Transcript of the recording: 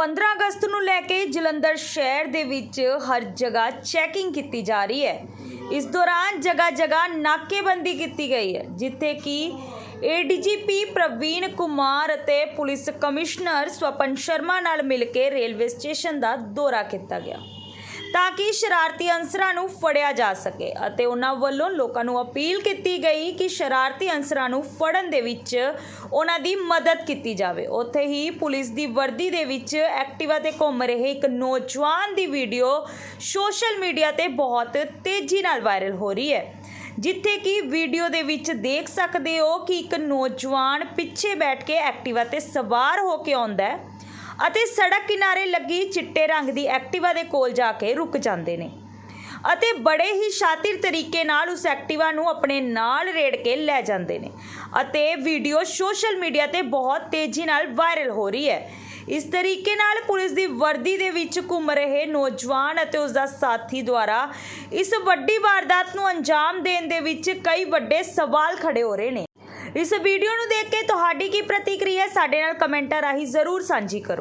15 ਅਗਸਤ ਨੂੰ ਲੈ ਕੇ ਜਲੰਧਰ ਸ਼ਹਿਰ ਦੇ ਵਿੱਚ ਹਰ ਜਗ੍ਹਾ ਚੈਕਿੰਗ ਕੀਤੀ ਜਾ ਰਹੀ ਹੈ। ਇਸ ਦੌਰਾਨ ਜਗ੍ਹਾ ਜਗ੍ਹਾ ਨਾਕੇਬੰਦੀ ਕੀਤੀ ਗਈ ਹੈ, ਜਿੱਥੇ ਕਿ ਏਡੀਜੀਪੀ ਪ੍ਰਵੀਨ ਕੁਮਾਰ ਅਤੇ ਪੁਲਿਸ ਕਮਿਸ਼ਨਰ ਸਵਪਨ ਸ਼ਰਮਾ ਨਾਲ ਮਿਲ ਕੇ ਰੇਲਵੇ ਸਟੇਸ਼ਨ ਦਾ ਦੌਰਾ ਕੀਤਾ ਗਿਆ। ਤਾਂ ਕਿ ਸ਼ਰਾਰਤੀ ਅਨਸਰਾਂ ਨੂੰ ਫੜਿਆ ਜਾ ਸਕੇ ਅਤੇ ਉਹਨਾਂ ਵੱਲੋਂ ਲੋਕਾਂ ਨੂੰ ਅਪੀਲ ਕੀਤੀ ਗਈ ਕਿ ਸ਼ਰਾਰਤੀ ਅਨਸਰਾਂ ਨੂੰ ਫੜਨ ਦੇ ਵਿੱਚ ਉਹਨਾਂ ਦੀ ਮਦਦ ਕੀਤੀ ਜਾਵੇ। ਉੱਥੇ ਹੀ ਪੁਲਿਸ ਦੀ ਵਰਦੀ ਦੇ ਵਿੱਚ ਐਕਟਿਵਾ ਤੇ ਘੁੰਮ ਰਹੇ ਇੱਕ ਨੌਜਵਾਨ ਦੀ ਵੀਡੀਓ ਸੋਸ਼ਲ ਮੀਡੀਆ ਤੇ ਬਹੁਤ ਤੇਜ਼ੀ ਨਾਲ ਵਾਇਰਲ ਹੋ ਰਹੀ ਹੈ। ਜਿੱਥੇ ਕਿ ਵੀਡੀਓ ਦੇ ਵਿੱਚ ਦੇਖ ਸਕਦੇ ਹੋ ਕਿ ਇੱਕ ਨੌਜਵਾਨ ਪਿੱਛੇ ਬੈਠ ਕੇ ਐਕਟਿਵਾ ਤੇ ਸਵਾਰ ਹੋ ਕੇ ਆਉਂਦਾ ਹੈ। ਅਤੇ ਸੜਕ ਕਿਨਾਰੇ ਲੱਗੀ ਚਿੱਟੇ ਰੰਗ ਦੀ ਐਕਟਿਵਾ ਦੇ ਕੋਲ ਜਾ ਕੇ ਰੁਕ ਜਾਂਦੇ ਨੇ। ਅਤੇ ਬੜੇ ਹੀ ਸ਼ਾਤਿਰ ਤਰੀਕੇ ਨਾਲ ਉਸ ਐਕਟਿਵਾ ਨੂੰ ਆਪਣੇ ਨਾਲ ਰੇੜ ਕੇ ਲੈ ਜਾਂਦੇ ਨੇ। ਅਤੇ ਵੀਡੀਓ ਸੋਸ਼ਲ ਮੀਡੀਆ ਤੇ ਬਹੁਤ ਤੇਜ਼ੀ ਨਾਲ ਵਾਇਰਲ ਹੋ ਰਹੀ ਹੈ। ਇਸ ਤਰੀਕੇ ਨਾਲ ਪੁਲਿਸ ਦੀ ਵਰਦੀ ਦੇ ਵਿੱਚ ਘੁੰਮ ਰਹੇ ਨੌਜਵਾਨ ਅਤੇ ਉਸ ਦਾ ਸਾਥੀ ਦੁਆਰਾ ਇਸ ਵੱਡੀ ਵਾਰਦਾਤ ਨੂੰ ਅੰਜਾਮ ਦੇਣ ਦੇ ਵਿੱਚ ਕਈ ਵੱਡੇ ਸਵਾਲ ਖੜੇ ਹੋ ਰਹੇ ਨੇ। ਇਸ ਵੀਡੀਓ ਨੂੰ ਦੇਖ ਕੇ ਤੁਹਾਡੀ ਕੀ ਪ੍ਰਤੀਕਿਰਿਆ ਸਾਡੇ ਨਾਲ ਕਮੈਂਟਾਂ ਰਾਹੀਂ ਜ਼ਰੂਰ ਸਾਂਝੀ ਕਰੋ।